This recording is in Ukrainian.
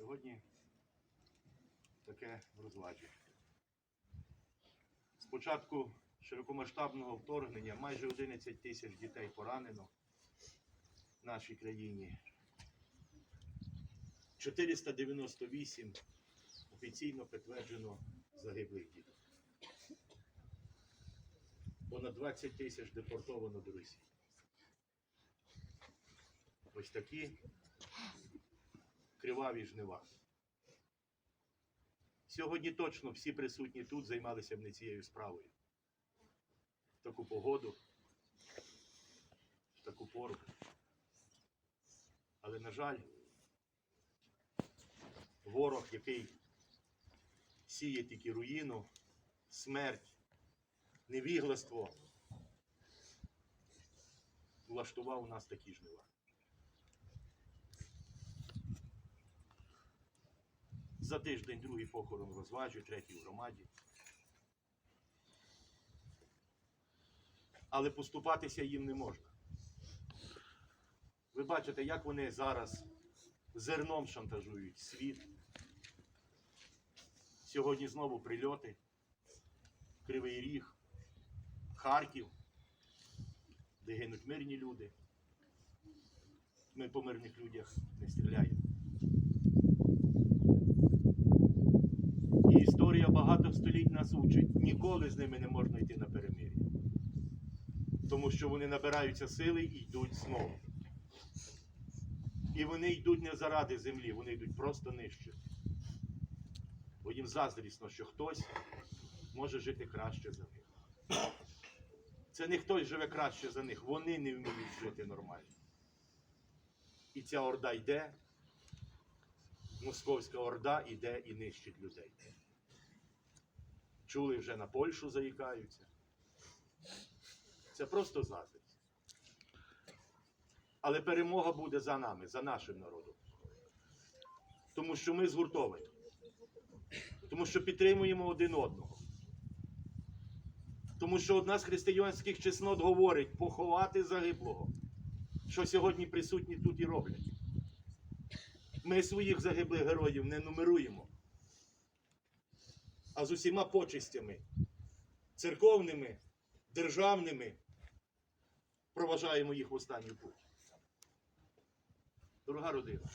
Сьогодні таке в розладі. З початку широкомасштабного вторгнення майже 11 тисяч дітей поранено в нашій країні. 498 офіційно підтверджено загиблих дітей. Понад 20 тисяч депортовано до Росії. Ось такі криваві жнива. Сьогодні точно всі присутні тут займалися б не цією справою. В таку погоду, в таку пору. Але, на жаль, ворог, який сіє тільки руїну, смерть, невігластво, влаштував у нас такі жнива. За тиждень другий похорон розважу, третій в громаді. Але поступатися їм не можна. Ви бачите, як вони зараз зерном шантажують світ. Сьогодні знову прильоти, Кривий Ріг, Харків, де гинуть мирні люди. Ми по мирних людях не стріляємо. Історія багато століть нас учить. Ніколи з ними не можна йти на перемир'я. Тому що вони набираються сили і йдуть знову. І вони йдуть не заради землі, вони йдуть просто нижче. Бо їм заздрісно, що хтось може жити краще за них. Це не хтось живе краще за них, вони не вміють жити нормально. І ця орда йде, московська орда йде і нищить людей. Чули вже на Польщу заїкаються. Це просто заздрість. Але перемога буде за нами, за нашим народом. Тому що ми згуртовані. Тому що підтримуємо один одного. Тому що одна з християнських чеснот говорить поховати загиблого, що сьогодні присутні тут і роблять. Ми своїх загиблих героїв не нумеруємо, а з усіма почистями, церковними, державними, проважаємо їх в останній путь. Дорога родина,